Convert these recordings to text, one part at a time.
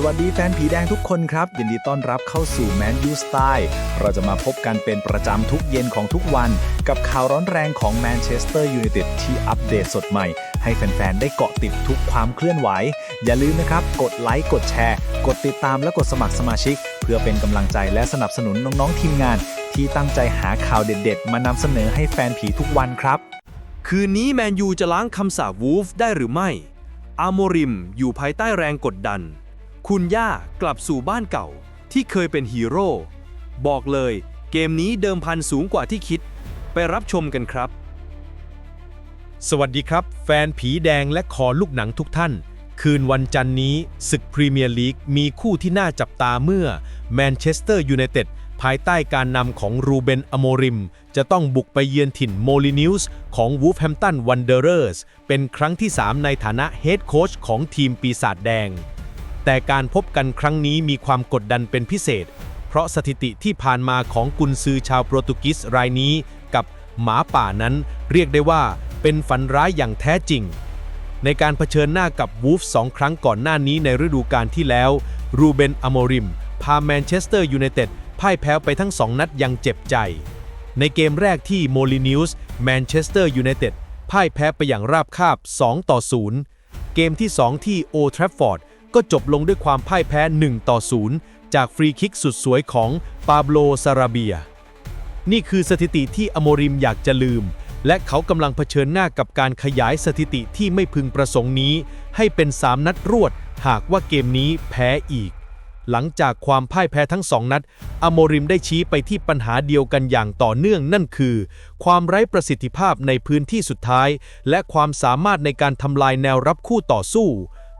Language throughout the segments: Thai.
สวัสดีแฟนผีแดงทุกคนครับ ยินดีต้อนรับเข้าสู่แมนยูสไตล์เราจะมาพบกันเป็นประจำทุกเย็นของทุกวัน กับข่าวร้อนแรงของแมนเชสเตอร์ยูไนเต็ดที่อัปเดตสดใหม่ ให้แฟนๆ ได้เกาะติดทุกความเคลื่อนไหว อย่าลืมนะครับ กดไลค์กดแชร์ กดติดตามและกดสมัครสมาชิก เพื่อเป็นกำลังใจและสนับสนุนน้องๆ ทีมงาน ที่ตั้งใจหาข่าวเด็ดๆ มานำเสนอให้แฟนผีทุกวันครับ คืนนี้แมนยูจะล้างคำสาปวูฟได้หรือไม่อาโมริมอยู่ภายใต้แรงกดดัน คุณย่ากลับสู่บ้านเก่าที่เคยเป็นฮีโร่ บอกเลยเกมนี้เดิมพันสูงกว่าที่คิด ไปรับชมกันครับ สวัสดีครับ แฟนผีแดงและคอลูกหนังทุกท่าน คืนวันจันนี้ ศึกพรีเมียร์ลีกมีคู่ที่น่าจับตาเมื่อแมนเชสเตอร์ยูไนเต็ดภายใต้การนำของรูเบนอโมริม จะต้องบุกไปเยือนถิ่นโมลินิวส์ของวูฟแฮมตันวันเดอร์เรอร์สเป็นครั้งที่ 3 ในฐานะเฮดโค้ชของทีมปีศาจแดง แต่การพบกันครั้งนี้มีความกดดันเป็นพิเศษ เพราะสถิติที่ผ่านมาของกุนซือชาวโปรตุเกสรายนี้ กับหมาป่านั้น เรียกได้ว่าเป็นฝันร้ายอย่างแท้จริง ในการเผชิญหน้ากับวูฟสองครั้งก่อนหน้านี้ในฤดูกาลที่แล้ว รูเบนอโมริม พาแมนเชสเตอร์ยูไนเต็ดพ่ายแพ้ไปทั้งสองนัดยังเจ็บใจ ในเกมแรกที่โมลินิวส์แมนเชสเตอร์ยูไนเต็ดพ่ายแพ้ไปอย่างราบคาบ 2 ต่อ 0 เกมที่ 2 ที่โอทรฟฟอร์ด ก็จบลงด้วยความพ่ายแพ้ 1 ต่อ 0 จากฟรีคิกสุดสวยของปาโบโลซาราเบีย นี่คือสถิติที่อโมริมอยากจะลืม และเขากำลังเผชิญหน้ากับการขยายสถิติที่ไม่พึงประสงค์นี้ ให้เป็น 3 นัดรวด หากว่าเกมนี้แพ้อีก หลังจากความพ่ายแพ้ทั้งสองนัด อโมริมได้ชี้ไปที่ปัญหาเดียวกันอย่างต่อเนื่องนั่นคือ ความไร้ประสิทธิภาพในพื้นที่สุดท้าย และความสามารถในการทำลายแนวรับคู่ต่อสู้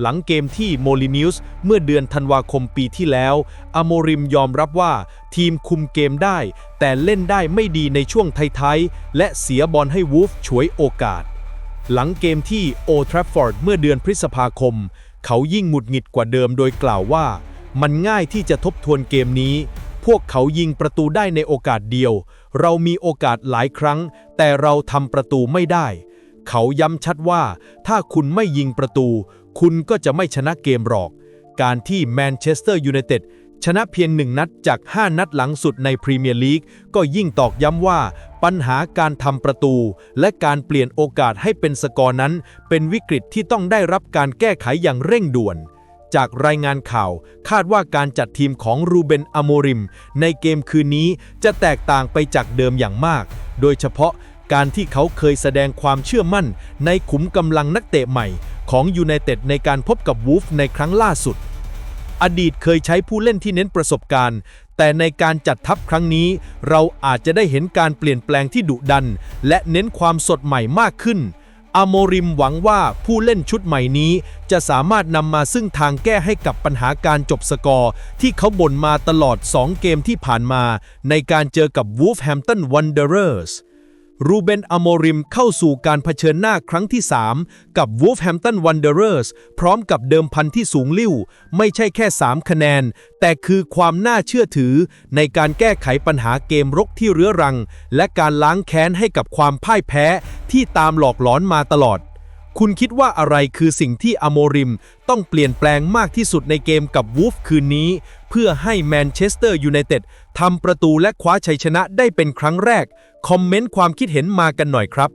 หลังเกมที่โมลินิวส์เมื่อเดือนธันวาคมปีที่แล้วอโมริมยอมรับว่าทีมคุมเกมได้ แต่เล่นได้ไม่ดีในช่วงท้ายๆ และเสียบอลให้วูฟฉวยโอกาส หลังเกมที่โอทราฟฟอร์ดเมื่อเดือนพฤษภาคม เขายิ่งหงุดหงิดกว่าเดิมโดยกล่าวว่า มันง่ายที่จะทบทวนเกมนี้ พวกเขายิงประตูได้ในโอกาสเดียว เรามีโอกาสหลายครั้ง แต่เราทำประตูไม่ได้ เขาย้ำชัดว่าถ้าคุณไม่ยิงประตู คุณก็จะไม่ชนะเกมหรอก การที่แมนเชสเตอร์ยูไนเต็ดชนะเพียงหนึ่งนัดจาก 5 นัดหลังสุดในพรีเมียร์ลีกก็ยิ่งตอกย้ำว่า ปัญหาการทำประตู และการเปลี่ยนโอกาสให้เป็นสกอร์นั้น เป็นวิกฤตที่ต้องได้รับการแก้ไขอย่างเร่งด่วน จากรายงานข่าวคาดว่าการจัดทีมของรูเบนอโมริม ในเกมคืนนี้จะแตกต่างไปจากเดิมอย่างมาก โดยเฉพาะ การที่เขาเคยแสดงความเชื่อมั่น ในขุมกำลังนักเตะใหม่ของยูไนเต็ดในการพบกับวูฟในครั้งล่าสุด อดีตเคยใช้ผู้เล่นที่เน้นประสบการณ์ แต่ในการจัดทัพครั้งนี้ เราอาจจะได้เห็นการเปลี่ยนแปลงที่ดุดัน และเน้นความสดใหม่มากขึ้นอโมริมหวังว่าผู้เล่นชุดใหม่นี้ จะสามารถนำมาซึ่งทางแก้ให้กับปัญหาการจบสกอร์ ที่เขาบ่นมาตลอด 2 เกมที่ผ่านมา ในการเจอกับ Wolverhampton Wanderers รูเรูเบนอโมริมเข้าสู่การเผชิญหน้าครั้งที่ 3 กับวูฟแฮมตันวันเดอร์เรสพร้อมกับเดิมพันที่สูงลิ่ว ไม่ใช่แค่ 3 คะแนน แต่คือความน่าเชื่อถือในการแก้ไขปัญหาเกมรกที่เรื้อรัง และการล้างแค้นให้กับความพ่ายแพ้ที่ตามหลอกหลอนมาตลอด คุณคิดว่าอะไรคือสิ่งที่อโมริมต้องเปลี่ยนแปลงมากที่สุดในเกมกับวูฟคืนนี้ เพื่อให้แมนเชสเตอร์ยูไนเต็ดทำประตูและคว้าชัยชนะได้เป็นครั้งแรก คอมเมนต์ความคิดเห็นมากันหน่อยครับ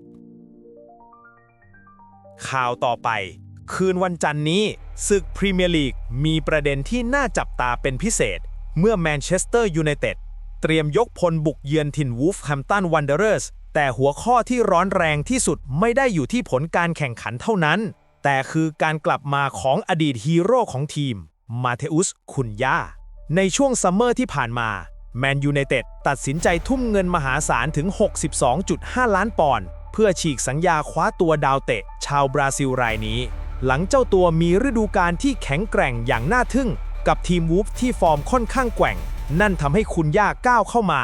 ข่าวต่อไป คืนวันจันทร์นี้ศึกพรีเมียร์ลีกมีประเด็นที่น่าจับตาเป็นพิเศษ เมื่อแมนเชสเตอร์ยูไนเต็ดเตรียมยกพลบุกเยือนถิ่นวูฟแฮมตันวันเดอร์เรส แต่หัวข้อที่ร้อนแรงที่สุดไม่ได้อยู่ที่ผลการแข่งขันเท่านั้น แต่คือการกลับมาของอดีตฮีโร่ของทีม มาเทอุส คุนยาในช่วงซัมเมอร์ที่ผ่านมาแมนยูไนเต็ดตัดสินใจทุ่มเงินมหาศาลถึง 62.5 ล้านปอนด์เพื่อฉีกสัญญาคว้าตัวดาวเตะ ชาวบราซิลรายนี้ หลังเจ้าตัวมีฤดูกาลที่แข็งแกร่งอย่างน่าทึ่ง กับทีมวูฟที่ฟอร์มค่อนข้างแกว่ง นั่นทำให้คุณย่าก้าวเข้ามา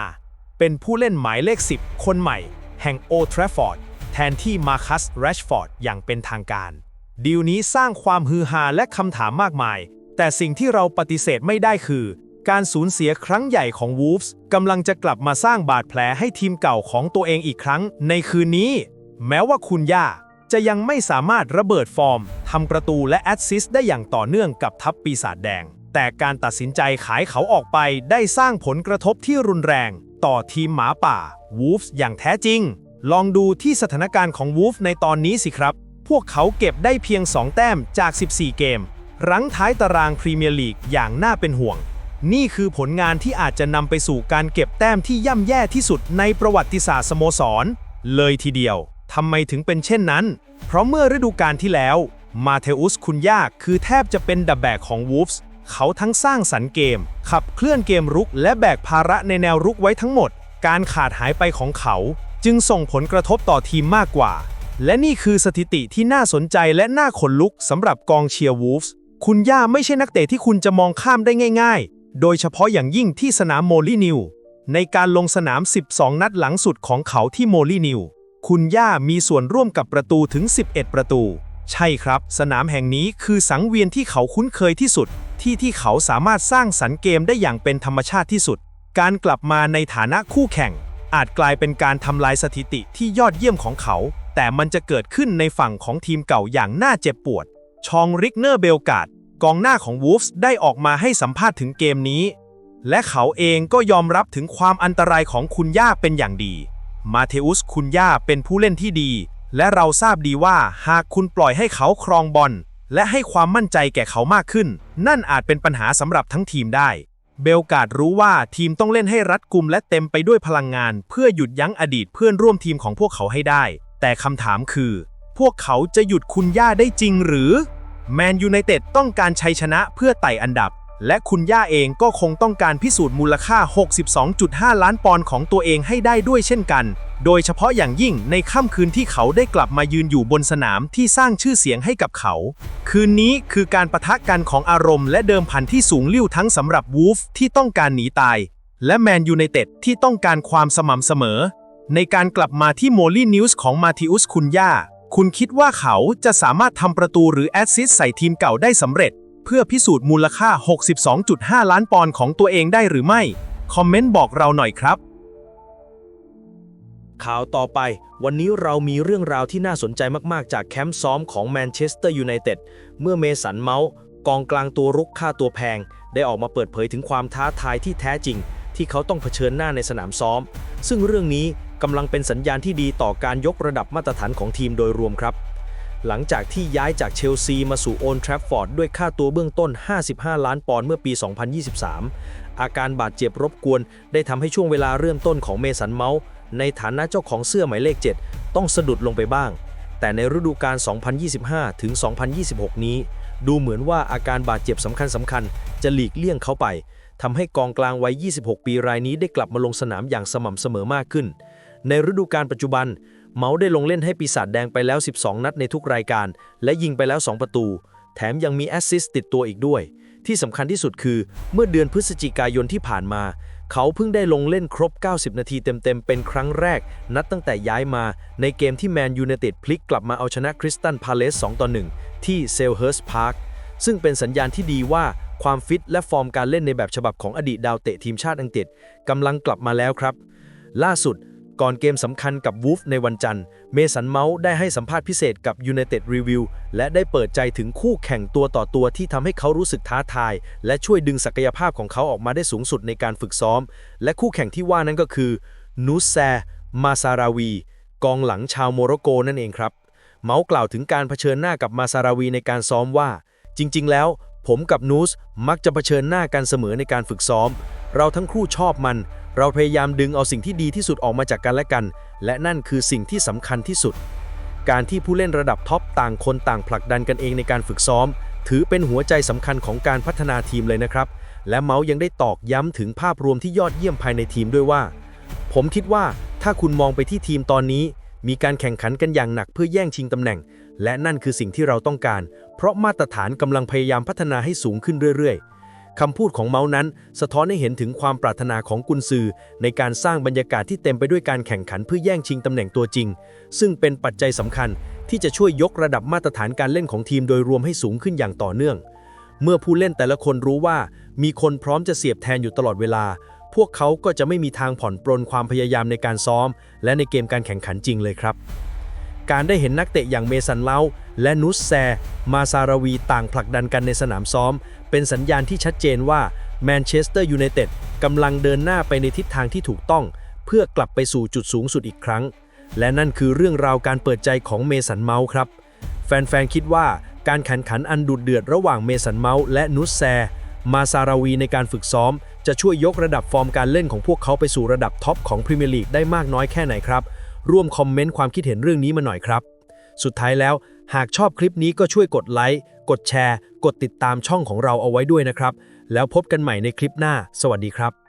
เป็นผู้เล่นหมายเลข 10 คนใหม่ แห่งโอทรฟอร์ดแทนที่มาคัสแรชฟอร์ดอย่างเป็นทางการ ดีลนี้สร้างความฮือฮาและคำถามมากมาย แต่สิ่งที่เราปฏิเสธไม่ได้คือ การสูญเสียครั้งใหญ่ของวูฟส์กำลังจะกลับมาสร้างบาดแผลให้ทีมเก่าของตัวเองอีกครั้งในคืนนี้ แม้ว่าคุณย่าจะยังไม่สามารถระเบิดฟอร์มทำประตูและแอสซิสได้อย่างต่อเนื่องกับทัพปีศาจแดง แต่การตัดสินใจขายเขาออกไปได้สร้างผลกระทบที่รุนแรง ต่อทีมหมาป่า Wolves อย่างแท้จริง ลองดูที่สถานการณ์ของ Wolves ในตอนนี้สิครับ พวกเขาเก็บได้เพียง 2 แต้มจาก 14 เกม รั้งท้ายตารางพรีเมียร์ลีกอย่างน่าเป็นห่วง นี่คือผลงานที่อาจจะนำไปสู่การเก็บแต้มที่ย่ำแย่ที่สุดในประวัติศาสตร์สโมสร เลยทีเดียวทำไมถึงเป็นเช่นนั้น เพราะเมื่อฤดูกาลที่แล้ว มาเทอุสคุนยาคือแทบจะเป็นดับแบกของวูฟส์ เขาทั้งสร้างสรรค์เกม ขับเคลื่อนเกมรุกและแบกภาระในแนวรุกไว้ทั้งหมด การขาดหายไปของเขา จึงส่งผลกระทบต่อทีมมากกว่า และนี่คือสถิติที่น่าสนใจและน่าขนลุกสำหรับกองเชียร์วูฟส์คุณย่าไม่ใช่นักเตะที่คุณจะมองข้ามได้ง่าย ๆ โดยเฉพาะอย่างยิ่งที่สนามโมลีนิว ในการลงสนาม 12 นัดหลังสุดของเขาที่โมลีนิว คุณย่ามีส่วนร่วมกับประตูถึง 11 ประตู ใช่ครับ สนามแห่งนี้คือสังเวียนที่เขาคุ้นเคยที่สุด ที่ที่เขาสามารถสร้างสรรค์เกมได้อย่างเป็นธรรมชาติที่สุด การกลับมาในฐานะคู่แข่ง อาจกลายเป็นการทำลายสถิติที่ยอดเยี่ยมของเขา แต่มันจะเกิดขึ้นในฝั่งของทีมเก่าอย่างน่าเจ็บปวด ชองริกเนอร์เบลกาดกองหน้าของวูฟส์ได้ออกมาให้สัมภาษณ์ถึงเกมนี้ และเขาเองก็ยอมรับถึงความอันตรายของคุณย่าเป็นอย่างดี มาเทอุสคุณย่าเป็นผู้เล่นที่ดี และเราทราบดีว่าหากคุณปล่อยให้เขาครองบอล และให้ความมั่นใจแก่เขามากขึ้น นั่นอาจเป็นปัญหาสำหรับทั้งทีมได้ เบลกาดรู้ว่าทีมต้องเล่นให้รัดกุมและเต็มไปด้วยพลังงาน เพื่อหยุดยั้งอดีตเพื่อนร่วมทีมของพวกเขาให้ได้ แต่คำถามคือ พวกเขาจะหยุดคุณย่าได้จริงหรือแมนยูไนเต็ดต้องการชัยชนะเพื่อไต่อันดับ และคุณย่าเองก็คงต้องการพิสูจน์มูลค่า 62.5 ล้านปอนด์ของตัวเองให้ได้ด้วยเช่นกัน โดยเฉพาะอย่างยิ่งในค่ำคืนที่เขาได้กลับมายืนอยู่บนสนามที่สร้างชื่อเสียงให้กับเขา คืนนี้คือการประทะกันของอารมณ์และเดิมพันที่สูงลิ่วทั้งสำหรับวูฟที่ต้องการหนีตาย และแมนยูไนเต็ดที่ต้องการความสม่ำเสมอ ในการกลับมาที่โมลี่นิวส์ของมาทิอุสคุนย่า คุณคิดว่าเขาจะสามารถทำประตูหรือแอสซิสต์ใส่ทีมเก่าได้สำเร็จ เพื่อพิสูจน์มูลค่า 62.5 ล้านปอนด์ของตัวเองได้หรือไม่ คอมเมนต์บอกเราหน่อยครับ ข่าวต่อไป วันนี้เรามีเรื่องราวที่น่าสนใจมากๆ จากแคมป์ซ้อมของแมนเชสเตอร์ยูไนเต็ดเมื่อเมสันเมาส์กองกลางตัวรุกค่าตัวแพง ได้ออกมาเปิดเผยถึงความท้าทายที่แท้จริง ที่เขาต้องเผชิญหน้าในสนามซ้อม ซึ่งเรื่องนี้กำลังเป็นสัญญาณที่ดีต่อการยกระดับมาตรฐานของทีมโดยรวมครับ หลังจากที่ย้ายจากเชลซีมาสู่โอนทรฟฟอร์ดด้วยค่าตัวเบื้องต้น 55 ล้านปอนด์เมื่อปี 2023 อาการบาดเจ็บรบกวน ได้ทำให้ช่วงเวลาเริ่มต้นของเมสันเมาส์ในฐานะเจ้าของเสื้อหมายเลข 7 ต้องสะดุดลงไปบ้าง แต่ในฤดูกาล 2025 ถึง 2026 นี้ ดูเหมือนว่าอาการบาดเจ็บสำคัญสำคัญๆจะหลีกเลี่ยงเขาไปทำให้กองกลางวัย 26 ปีรายนี้ได้กลับมาลงสนามอย่างสม่ำเสมอมากขึ้น ในฤดูกาลปัจจุบัน เมาส์ได้ลงเล่นให้ปีศาจแดงไปแล้ว 12 นัดในทุกรายการ และยิงไปแล้ว 2 ประตู แถมยังมีแอสซิสต์ติดตัวอีกด้วย ที่สำคัญที่สุดคือ เมื่อเดือนพฤศจิกายนที่ผ่านมา เขาเพิ่งได้ลงเล่นครบ 90 นาทีเต็มๆ เป็นครั้งแรก นัดตั้งแต่ย้ายมาในเกมที่แมนยูไนเต็ดพลิกกลับมาเอาชนะคริสตันพาเลส 2 ต่อ 1 ที่เซลเฮิร์สพาร์คซึ่งเป็นสัญญาณที่ดีว่าความฟิตและฟอร์มการเล่นในแบบฉบับของอดีตดาวเตะทีมชาติอังกฤษกำลังกลับมาแล้วครับ ล่าสุด ก่อนเกมสำคัญกับวูฟในวันจันทร์ เมสันเมาส์ได้ให้สัมภาษณ์พิเศษกับ United Review และได้เปิดใจถึงคู่แข่งตัวต่อตัวที่ทำให้เขารู้สึกท้าทาย และช่วยดึงศักยภาพของเขาออกมาได้สูงสุดในการฝึกซ้อม และคู่แข่งที่ว่านั้นก็คือนูแซมาซาราวี กองหลังชาวโมร็อกโกนั่นเองครับ เมาส์กล่าวถึงการเผชิญหน้ากับมาซาราวีในการซ้อมว่า จริง ๆ แล้ว ผมกับนูสมักจะเผชิญหน้ากันเสมอในการฝึกซ้อม เราทั้งคู่ชอบมัน เราพยายามดึงเอาสิ่งที่ดีที่สุดออกมาจากกันและกัน และนั่นคือสิ่งที่สำคัญที่สุด การที่ผู้เล่นระดับท็อปต่างคนต่างผลักดันกันเองในการฝึกซ้อม ถือเป็นหัวใจสำคัญของการพัฒนาทีมเลยนะครับ และเมาส์ยังได้ตอกย้ำถึงภาพรวมที่ยอดเยี่ยมภายในทีมด้วยว่า ผมคิดว่าถ้าคุณมองไปที่ทีมตอนนี้ มีการแข่งขันกันอย่างหนักเพื่อแย่งชิงตำแหน่ง และนั่นคือสิ่งที่เราต้องการ เพราะมาตรฐานกำลังพยายามพัฒนาให้สูงขึ้นเรื่อยๆ คำพูดของเมาส์นั้น สะท้อนให้เห็นถึงความปรารถนาของกุนซือ ในการสร้างบรรยากาศที่เต็มไปด้วยการแข่งขันเพื่อแย่งชิงตำแหน่งตัวจริง ซึ่งเป็นปัจจัยสำคัญที่จะช่วยยกระดับมาตรฐานการเล่นของทีมโดยรวมให้สูงขึ้นอย่างต่อเนื่อง เมื่อผู้เล่นแต่ละคนรู้ว่า มีคนพร้อมจะเสียบแทนอยู่ตลอดเวลา พวกเขาก็จะไม่มีทางผ่อนปรนความพยายามในการซ้อม และในเกมการแข่งขันจริงเลยครับ การได้เห็นนักเตะอย่างเมสันเมาส์และนุสแซ มาซาราวีต่างผลักดันกันในสนามซ้อม เป็นสัญญาณที่ชัดเจนว่าแมนเชสเตอร์ยูไนเต็ดกำลังเดินหน้าไปในทิศทางที่ถูกต้อง เพื่อกลับไปสู่จุดสูงสุดอีกครั้ง และนั่นคือเรื่องราวการเปิดใจของเมสันเมาส์ครับ แฟนๆคิดว่าการแข่งขันอันดุเดือดระหว่างเมสันเมาส์และนุสแซ มาซาราวีในการฝึกซ้อม จะช่วยยกระดับฟอร์มการเล่นของพวกเขาไปสู่ระดับท็อปของพรีเมียร์ลีกได้มากน้อยแค่ไหนครับ ร่วมคอมเมนต์ความคิดเห็นเรื่องนี้มาหน่อยครับ สุดท้ายแล้วหากชอบคลิปนี้ก็ช่วยกดไลค์ กดแชร์ กดติดตามช่องของเราเอาไว้ด้วยนะครับ แล้วพบกันใหม่ในคลิปหน้า สวัสดีครับ